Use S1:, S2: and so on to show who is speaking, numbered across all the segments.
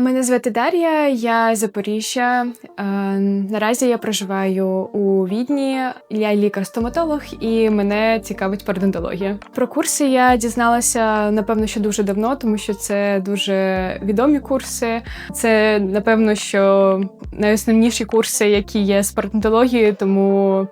S1: Мене звати Дар'я, я Запоріжжя. Е, Наразі я проживаю у Відні. Я лікар-стоматолог, і мене цікавить пародонтологія. Про курси я дізналася напевно, що дуже давно, тому що це дуже відомі курси. Це напевно, що найосновніші курси, які є з пародонтології, тому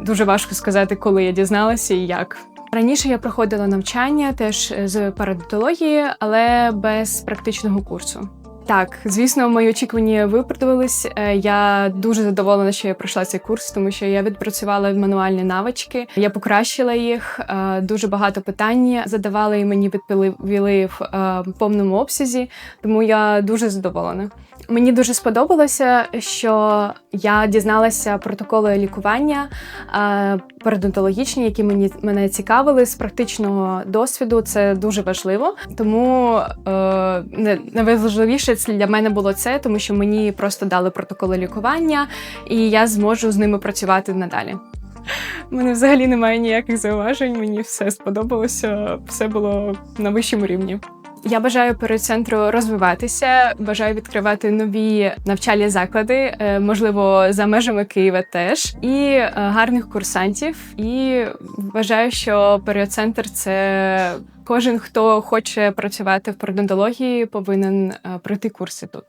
S1: дуже важко сказати, коли я дізналася і як. Раніше я проходила навчання теж з парадонтології, але без практичного курсу. Так, звісно, мої очікування виправдувались. Е, Я дуже задоволена, що я пройшла цей курс, тому що я відпрацювала мануальні навички, я покращила їх. е, Дуже багато питань задавали і мені відповіли в е, повному обсязі, тому я дуже задоволена. Мені дуже сподобалося, що я дізналася протоколи лікування е, парадонтологічні, які мені мене цікавили з практичного досвіду. Це дуже важливо. Тому е, найважливіше для мене було це, тому що мені просто дали протоколи лікування, і я зможу з ними працювати надалі. Мене взагалі немає ніяких зауважень. Мені все сподобалося, все було на вищому рівні. Я бажаю перед-центру розвиватися, бажаю відкривати нові навчальні заклади, е, можливо, за межами Києва теж, і е, гарних курсантів. І вважаю, що період-центр це кожен, хто хоче працювати в пародонтології, повинен е, пройти курси тут.